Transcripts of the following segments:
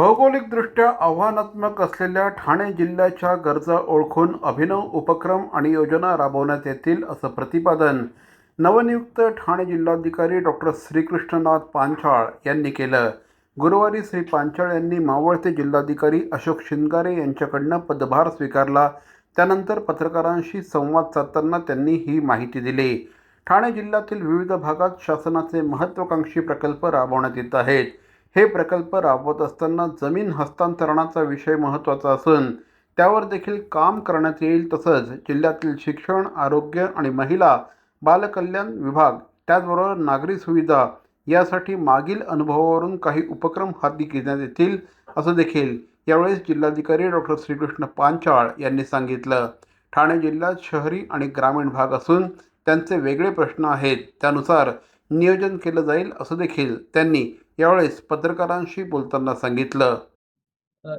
भौगोलिकदृष्ट्या आव्हानात्मक असलेल्या ठाणे जिल्ह्याच्या गरजा ओळखून अभिनव उपक्रम आणि योजना राबवण्यात येतील असं प्रतिपादन नवनियुक्त ठाणे जिल्हाधिकारी डॉक्टर श्रीकृष्णनाथ पांचाळ यांनी केलं. गुरुवारी श्री पांचाळ यांनी मावळते जिल्हाधिकारी अशोक शिंगारे यांच्याकडनं पदभार स्वीकारला. त्यानंतर पत्रकारांशी संवाद साधताना त्यांनी ही माहिती दिली. ठाणे जिल्ह्यातील विविध भागात शासनाचे महत्त्वाकांक्षी प्रकल्प राबवण्यात येत आहेत. हे प्रकल्प राबवत असताना जमीन हस्तांतरणाचा विषय महत्त्वाचा असून त्यावर देखील काम करण्यात येईल तसंच जिल्ह्यातील शिक्षण आरोग्य आणि महिला बालकल्याण विभाग त्याचबरोबर नागरी सुविधा यासाठी मागील अनुभवावरून काही उपक्रम हाती घेण्यात येतील असं देखील यावेळेस जिल्हाधिकारी डॉक्टर श्रीकृष्ण पांचाळ यांनी सांगितलं. ठाणे जिल्ह्यात शहरी आणि ग्रामीण भाग असून त्यांचे वेगळे प्रश्न आहेत. त्यानुसार नियोजन केलं जाईल असं देखील त्यांनी यावेळेस पत्रकारांशी बोलताना सांगितलं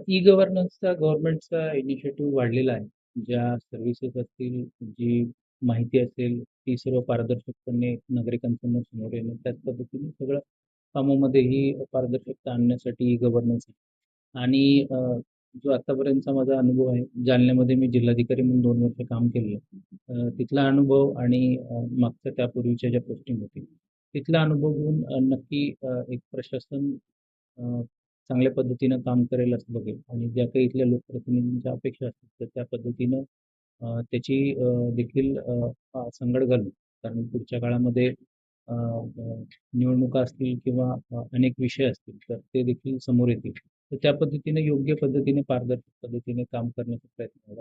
ई गव्हर्नन्सचा गव्हर्नमेंटचा इनिशिएटिव्ह वाढलेला आहे. ज्या सर्व्हिसेस असतील, जी माहिती असेल, ती सर्व पारदर्शकपणे नागरिकांसमोर समोर येणे त्याच पद्धतीने सगळं कामामध्येही पारदर्शकता आणण्यासाठी ई गव्हर्नन्स आहे. आणि जो आतापर्यंतचा माझा अनुभव आहे, जालन्यामध्ये मी जिल्हाधिकारी म्हणून दोन वर्ष काम केलेलं तिथला अनुभव आणि मागच्या त्यापूर्वीच्या ज्या पोस्टिंग होती, तिथला अनुभव घेऊन नक्की एक प्रशासन चांगल्या पद्धतीनं काम करेल असं बघेल आणि ज्या काही इथल्या लोकप्रतिनिधींच्या अपेक्षा असतील, तर त्या पद्धतीनं त्याची देखील संगड घालून घालू. कारण पुढच्या काळामध्ये निवडणुका असतील किंवा अनेक विषय असतील, तर ते देखील समोर येतील. तर त्या पद्धतीने योग्य पद्धतीने, पारदर्शक पद्धतीने काम करण्याचा प्रयत्न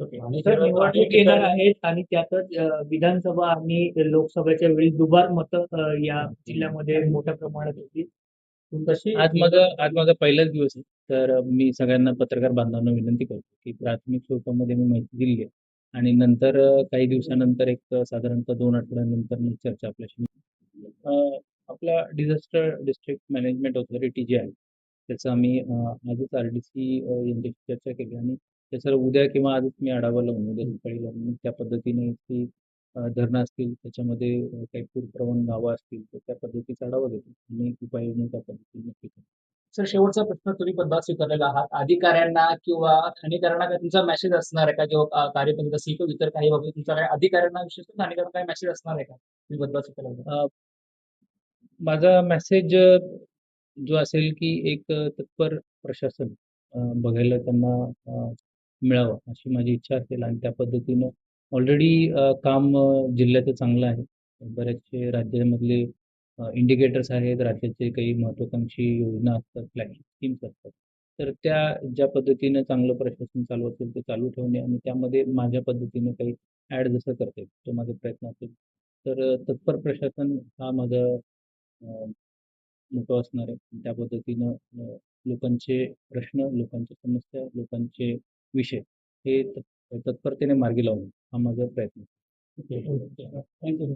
निवडणूक येणार आहेत आणि त्यातच विधानसभा आणि लोकसभेच्या वेळी दुबार मतं या जिल्ह्यामध्ये मोठ्या प्रमाणात होती. तशी आज माझा आज माझा पहिलाच दिवस आहे. तर मी सगळ्यांना पत्रकार बांधवांना विनंती करतो, की प्राथमिक स्वरूपामध्ये मी माहिती दिली आहे आणि नंतर काही दिवसानंतर एक साधारणतः 2 आठवड्यानंतर मी चर्चा आपल्याशी आपला डिझास्टर डिस्ट्रिक्ट मॅनेजमेंट ऑथॉरिटी जी आहे, त्याचं आम्ही आजच आर-डी-सी अ, यांच्याशी चर्चा केली आणि त्याचा उद्या किंवा आजच मी आढावा लावून उद्या सकाळी लावून त्या पद्धतीने ती धरणं असतील, त्याच्यामध्ये काही पूरप्रवण गावं असतील, तर त्या पद्धतीचा आढावा घेतो आणि उपाययोजना त्या पद्धतीने. सर शेवटचा प्रश्न तुम्ही पदभार स्वीकारलेला आहात अधिकाऱ्यांना किंवा ठाणेकरांना काही तुमचा मेसेज असणार आहे का किंवा कार्यपद्धती असेल किंवा इतर काही बाबतीत तुमचा काही अधिकाऱ्यांना विशेषतः ठाणेकरांना काही मेसेज असणार आहे का तुम्ही पदभार स्वीकारल्यानंतर? अ, माझा मेसेज जो असेल की एक तत्पर प्रशासन बघायला त्यांना मिळावं अशी माझी इच्छा असेल आणि त्या पद्धतीनं ऑलरेडी काम जिल्ह्याचं चांगलं आहे. बरेचसे राज्यामधले इंडिकेटर्स आहेत, राज्याचे काही महत्त्वाकांक्षी योजना असतात, फ्लॅगशिप स्कीम्स असतात. तर त्या ज्या पद्धतीनं चांगलं प्रशासन चालू असेल ते चालू ठेवणे आणि त्यामध्ये माझ्या पद्धतीनं काही ॲड जसं करता येईल, तो माझा प्रयत्न असेल. तर तत्पर प्रशासन हा माझा मोठं असणार आहे. त्या पद्धतीनं लोकांचे प्रश्न, लोकांच्या समस्या, लोकांचे विषय. हे तत्परतेने मार्गी लावून हा माझा प्रयत्न. थँक्यू